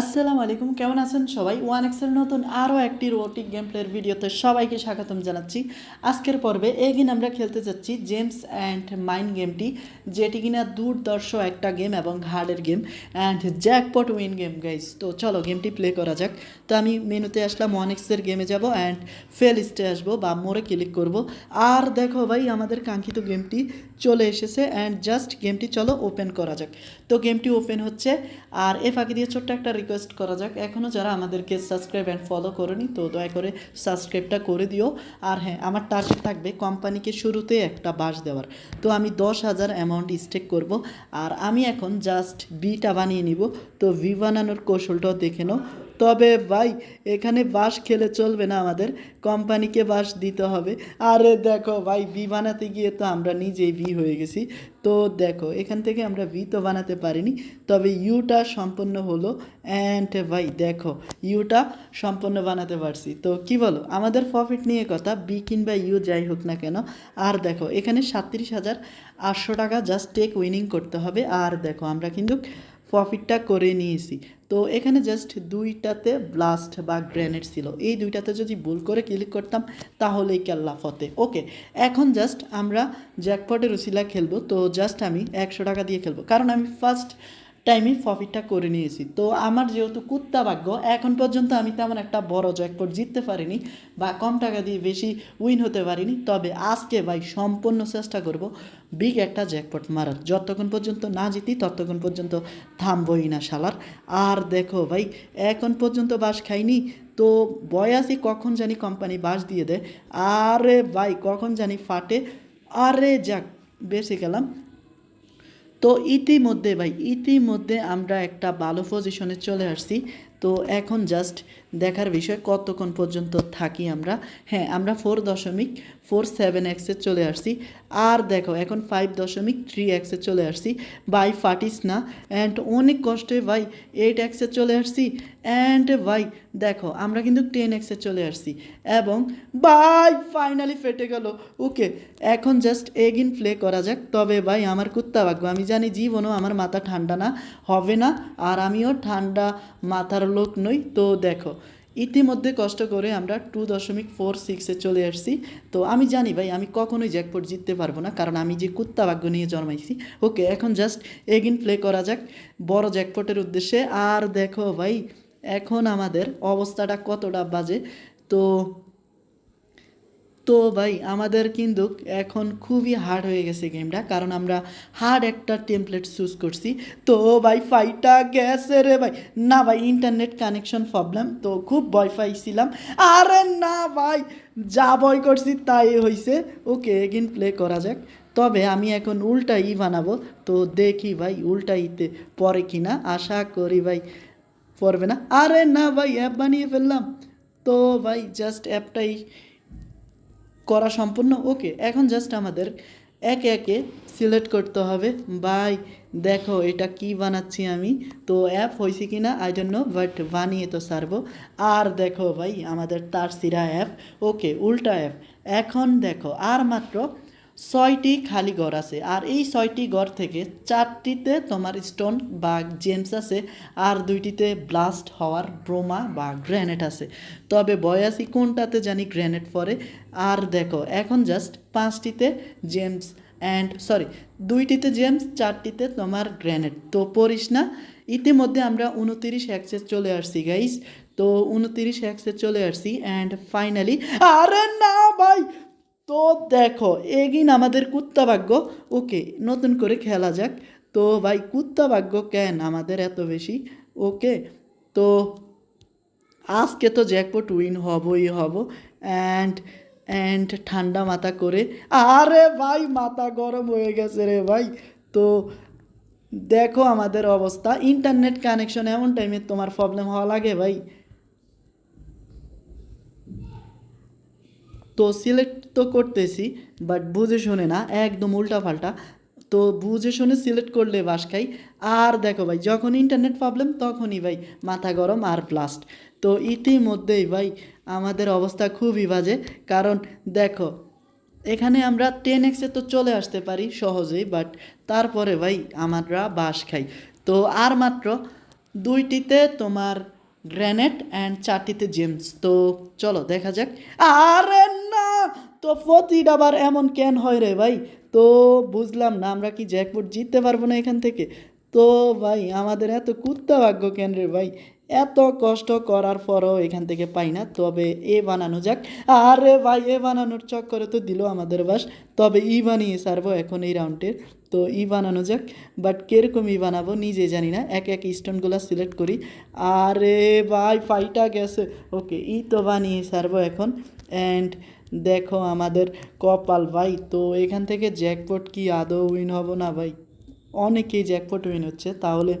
আসসালামু আলাইকুম, কেমন আছেন সবাই? ওয়ান এক্সের নতুন আরও একটি রোটিক গেম প্লের ভিডিওতে সবাইকে স্বাগতম জানাচ্ছি। আজকের পর্বে এগিন আমরা খেলতে যাচ্ছি জেমস অ্যান্ড মাইন্ড গেমটি যেটি কিনা দুর্দর্শ একটা গেম এবং হার্ডের game and jackpot win game guys তো চলো গেমটি প্লে করা যাক। তো আমি মেনুতে আসলাম ওয়ান এক্সের গেমে যাব অ্যান্ড ফেল লিস্টে আসব বা মোড়ে ক্লিক করব। আর দেখো ভাই, আমাদের কাঙ্ক্ষিত গেমটি চলে এসেছে অ্যান্ড জাস্ট গেমটি চলো ওপেন করা যাক। তো গেমটি ওপেন হচ্ছে, আর এ ফাঁকি দিয়ে ছোট্ট একটা রিকোয়েস্ট করা যাক। এখনও যারা আমাদেরকে সাবস্ক্রাইব অ্যান্ড ফলো করেনি, তো দয়া করে সাবস্ক্রাইবটা করে দিও। আর হ্যাঁ আমার টার্গেট থাকবে কোম্পানিকে শুরুতে একটা বাস দেওয়ার। তো আমি দশ হাজার অ্যামাউন্ট স্টেক করব। আর আমি এখন জাস্ট বিটা বানিয়ে নিব। তো ভি বানানোর কৌশলটাও দেখে নাও। তবে ভাই, এখানে বাস খেলে চলবে না আমাদের। কোম্পানিকে বাস দিতে হবে। আরে দেখো ভাই বি বানাতে গিয়ে তো আমরা নিজেই বি হয়ে গেছি। তো দেখো, এখান থেকে আমরা ভি তো বানাতে পারিনি। তবে ইউটা সম্পূর্ণ হলো অ্যান্ড ভাই, দেখো, ইউটা সম্পূর্ণ বানাতে পারছি। তো কি বলো, আমাদের প্রফিট নিয়ে কথা বি কিংবা ইউ যাই হোক না কেন। আর দেখো, এখানে সাতত্রিশ হাজার আটশো টাকা জাস্ট টেক উইনিং করতে হবে। আর দেখো, আমরা কিন্তু প্রফিটটা করে নিয়েছি। তো এখানে জাস্ট দুইটাতে ব্লাস্ট বা গ্রেনেড ছিল। এই দুইটাতে যদি ভুল করে ক্লিক করতাম, তাহলেই কেল্লা ফতে। ওকে এখন জাস্ট আমরা জ্যাকপটের উসিলা খেলব। তো জাস্ট আমি একশো টাকা দিয়ে খেলব। কারণ আমি ফার্স্ট টাইমে প্রফিটটা করে নিয়েছি। তো আমার যেহেতু কুত্তা ভাগ্য, এখন পর্যন্ত আমি তেমন একটা বড় জ্যাকপট জিততে পারিনি বা কম টাকা দিয়ে বেশি উইন হতে পারিনি। তবে আজকে ভাই সম্পূর্ণ চেষ্টা করব বিগ একটা জ্যাকপট মারার। যতক্ষণ পর্যন্ত না জিতি, ততক্ষণ পর্যন্ত থামবই না শালার। আর দেখো ভাই, এখন পর্যন্ত বাস খাইনি, তো বয়াসই কখন জানি কোম্পানি বাস দিয়ে দেয়। আরে ভাই, কখন জানি ফাটে। আরে যাক, বেঁচে গেলাম। তো ইতিমধ্যে ভাই ইতিমধ্যে আমরা একটা ভালো পজিশনে চলে আসছি। তো এখন জাস্ট দেখার বিষয়, কতক্ষণ পর্যন্ত থাকি আমরা। হ্যাঁ আমরা ফোর দশমিক ফোর সেভেন এক্সে চলে আসছি। আর দেখো, এখন ফাইভ দশমিক থ্রি এক্সে চলে আসছি। বাই ফাটিস না। অ্যান্ড অনেক কষ্টে ভাই এইট এক্সে চলে আসছি। অ্যান্ড ভাই, দেখো, আমরা কিন্তু টেন এক্সে চলে আসছি। এবং বাই ফাইনালি ফেটে গেল। ওকে এখন জাস্ট এগিন প্লে করা যাক। তবে ভাই, আমার কুত্তা ভাগ্য, আমি জানি জীবনও আমার মাথা ঠান্ডা না, হবে না। আর আমিও ঠান্ডা মাথার লোক নই। তো দেখো ইতিমধ্যে কষ্ট করে আমরা টু দশমিক ফোর সিক্সে চলে আসছি। তো আমি জানি ভাই, আমি কখনোই জ্যাকপট জিততে পারব না, কারণ আমি যে কুত্তা ভাগ্য নিয়ে জন্মাইছি। ওকে এখন জাস্ট এগিন প্লে করা যাক বড় জ্যাকপটের উদ্দেশ্যে। আর দেখো ভাই, এখন আমাদের অবস্থাটা কতটা বাজে। তো তো ভাই, আমাদের কিন্তু এখন খুবই হার্ড হয়ে গেছে গেমটা কারণ আমরা হার্ড একটা টেমপ্লেট চুজ করছি। তো ভাই ফাইটা গেছে রে ভাই। না ভাই ইন্টারনেট কানেকশন প্রবলেম তো খুব ভয় পাইছিলাম। আরে না ভাই, যা ভয় করছি তাই হয়েছে ওকে এগিন প্লে করা যাক। তবে আমি এখন উল্টা ই বানাবো, তো দেখি ভাই উল্টা ইতে পরে কিনা। আশা করি ভাই পড়বে না। আরে না ভাই অ্যাপ বানিয়ে ফেললাম। তো ভাই জাস্ট অ্যাপটাই করা সম্পূর্ণ, ওকে, এখন জাস্ট আমাদের একে একে সিলেক্ট করতে হবে। বাই, দেখো এটা কি বানাচ্ছি আমি, তো অ্যাপ হয়েছে কি না আই জন্য বাট বানিয়ে তো সারবো। আর দেখো ভাই, আমাদের তার সিরা অ্যাপ ওকে, উল্টা অ্যাপ এখন দেখো, আর মাত্র ছয়টি খালি ঘর আছে, আর এই ছয়টি ঘর থেকে চারটিতে তোমার স্টোন বা জেমস আছে, আর দুইটিতে ব্লাস্ট হওয়ার ব্রোমা বা গ্র্যানেট আছে। তবে বয়াসি কোনটাতে জানি গ্র্যানেট পরে। আর দেখো, এখন জাস্ট পাঁচটিতে জেমস অ্যান্ড সরি দুইটিতে জেমস, চারটিতে তোমার গ্র্যানেট তো পড়িস না, ইতিমধ্যে আমরা উনতিরিশ অ্যাক্সেস চলে আসছি গাইস তো উনতিরিশ অ্যাক্সেস চলে আসছি অ্যান্ড ফাইনালি আরে না ভাই তো দেখো, এগিন আমাদের কুত্তা ভাগ্য। ওকে, নতুন করে খেলা যাক। তো ভাই, কুত্তা ভাগ্য কেন আমাদের এত বেশি? ওকে, তো আজকে তো জ্যাকপট উইন হবই হব। অ্যান্ড অ্যান্ড ঠান্ডা মাথা করে। আরে ভাই, মাথা গরম হয়ে গেছে রে ভাই। তো দেখো আমাদের অবস্থা। ইন্টারনেট কানেকশন এমন টাইমে তোমার প্রবলেম হওয়া লাগে ভাই। তো সিলেক্ট তো করতেছি বাট বুঝে শুনে না, একদম উল্টা পাল্টা তো বুঝে শুনে সিলেক্ট করলে বাস খাই। আর দেখো ভাই, যখন ইন্টারনেট প্রবলেম তখনই ভাই মাথা গরম আর ব্লাস্ট তো ইতিমধ্যেই ভাই, আমাদের অবস্থা খুবই বাজে। কারণ দেখো, এখানে আমরা টেন এক্সে তো চলে আসতে পারি সহজেই বাট তারপরে ভাই, আমরা বাস খাই। তো আর মাত্র দুইটিতে তোমার গ্র্যানেট অ্যান্ড চারটিতে জেমস। তো চলো, দেখা যাক। আরে না! তো প্রতিটা আবার এমন কেন হয় রে ভাই? তো বুঝলাম না, আমরা কি জ্যাকপট জিততে পারব না এখান থেকে? তো ভাই, আমাদের এত কুত্তা ভাগ্য কেন রে ভাই? এত কষ্ট করার পরও এখান থেকে পাই না। তবে এ বানানো যাক। আরে ভাই, এ বানানোর চক্করে তো দিল আমাদের বাস। তবে ই বানিয়ে সারবো এখন এই রাউন্ডের তো ই বানানো যাক বাট কীরকম ই বানাবো নিজে জানি না, এক এক স্টোনগুলো সিলেক্ট করি। আরে ভাই ফাইটা গেছে। ওকে ই তো বানিয়ে সারবো এখন। অ্যান্ড দেখো আমাদের কপাল ভাই, তো এখান থেকে জ্যাকপট কি আদৌ উইন হব না ভাই? অনেকেই জ্যাকপট উইন হচ্ছে, তাহলে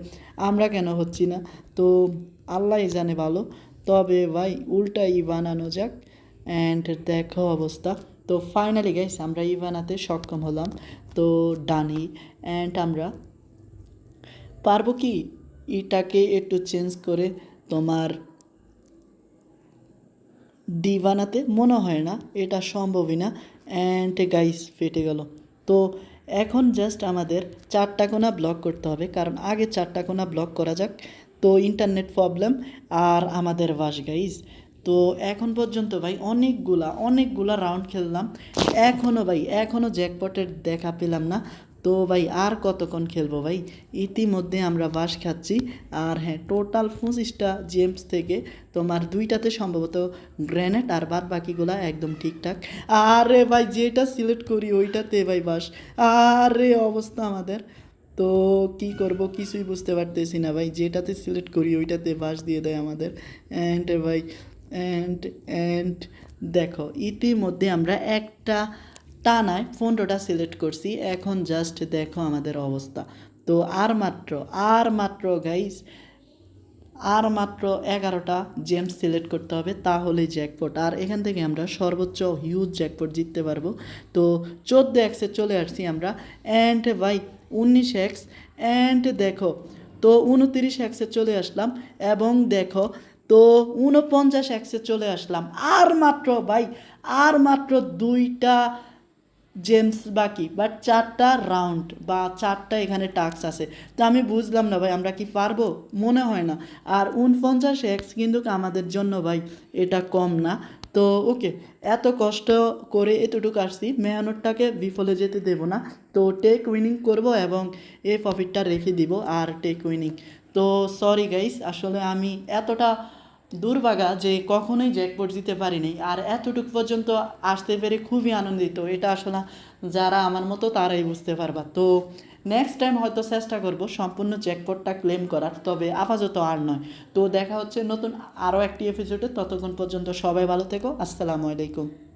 আমরা কেন হচ্ছি না? তো আল্লাহ জানে ভালো। তবে ভাই, উল্টা ই বানানো যাক অ্যান্ড দেখো অবস্থা। তো ফাইনালি গাইস আমরা ই বানাতে সক্ষম হলাম। তো ডানি অ্যান্ড আমরা পারব কি এটাকে একটু চেঞ্জ করে? তোমার ডি বানাতে মনে হয় না, এটা সম্ভবই না। অ্যান্ড গাইস ফেটে গেল। তো এখন জাস্ট আমাদের চারটা কোনা ব্লক করতে হবে, কারণ আগে চারটা কোনা ব্লক করা যাক। তো ইন্টারনেট প্রবলেম আর আমাদের বাস গাইস তো এখন পর্যন্ত ভাই অনেকগুলা অনেকগুলা রাউন্ড খেললাম। এখনও ভাই এখনও জ্যাকপটের দেখা পেলাম না। তো ভাই আর কতক্ষণ খেলব ভাই? ইতিমধ্যে আমরা বাস খাচ্ছি। আর হ্যাঁ টোটাল পঁচিশটা জেমস থেকে তোমার দুইটাতে সম্ভবত গ্রেনেড আর বাদ বাকিগুলা একদম ঠিকঠাক। আরে ভাই, যেটা সিলেক্ট করি ওইটাতে ভাই বাস। আরে অবস্থা আমাদের। তো কি করব কিছুই বুঝতে পারতেছি না ভাই। যেটাতে সিলেক্ট করি ওইটাতে বাস দিয়ে দেয় আমাদের। অ্যান্ড ভাই অ্যান্ড অ্যান্ড দেখো, ইতিমধ্যে আমরা একটা টানায় পনেরোটা সিলেক্ট করছি। এখন জাস্ট দেখো আমাদের অবস্থা। তো আর মাত্র আর মাত্র গাইস আর মাত্র এগারোটা জেমস সিলেক্ট করতে হবে তাহলে জ্যাকপট আর এখান থেকে আমরা সর্বোচ্চ হিউজ জ্যাকপট জিততে পারব। তো চোদ্দ এক্সে চলে আসছি আমরা অ্যান্ড ভাই উনিশ এক্স অ্যান্ড দেখো, তো উনতিরিশ এক্সে চলে আসলাম, এবং দেখো তো উনপঞ্চাশ এক্সে চলে আসলাম। আর মাত্র ভাই, আর মাত্র দুইটা জেমস বাকি বাট চারটা রাউন্ড বা চারটা এখানে টাস্ক আছে। তো আমি বুঝলাম না ভাই, আমরা কি পারব? মনে হয় না। আর উনপঞ্চাশ এক্স কিন্তু আমাদের জন্য ভাই, এটা কম না। তো ওকে এত কষ্ট করে এতটুকু আসছি, মেহনতটাকে বিফলে যেতে দেব না। তো টেক উইনিং করব এবং এই প্রফিটটা রেখে দিব আর টেক উইনিং তো সরি গাইস আসলে আমি এতটা দুর্ভাগা যে কখনোই জ্যাকপট দিতে পারিনি। আর এতটুকু পর্যন্ত আসতে পেরে খুবই আনন্দিত। এটা আসলে যারা আমার মতো তারাই বুঝতে পারবা। তো নেক্সট টাইম হয়তো চেষ্টা করব সম্পূর্ণ জ্যাকপটটা ক্লেম করার, তবে আপাতত আর নয়। তো দেখা হচ্ছে নতুন আরও একটি এপিসোডে ততক্ষণ পর্যন্ত সবাই ভালো থেকো। আসসালামু আলাইকুম।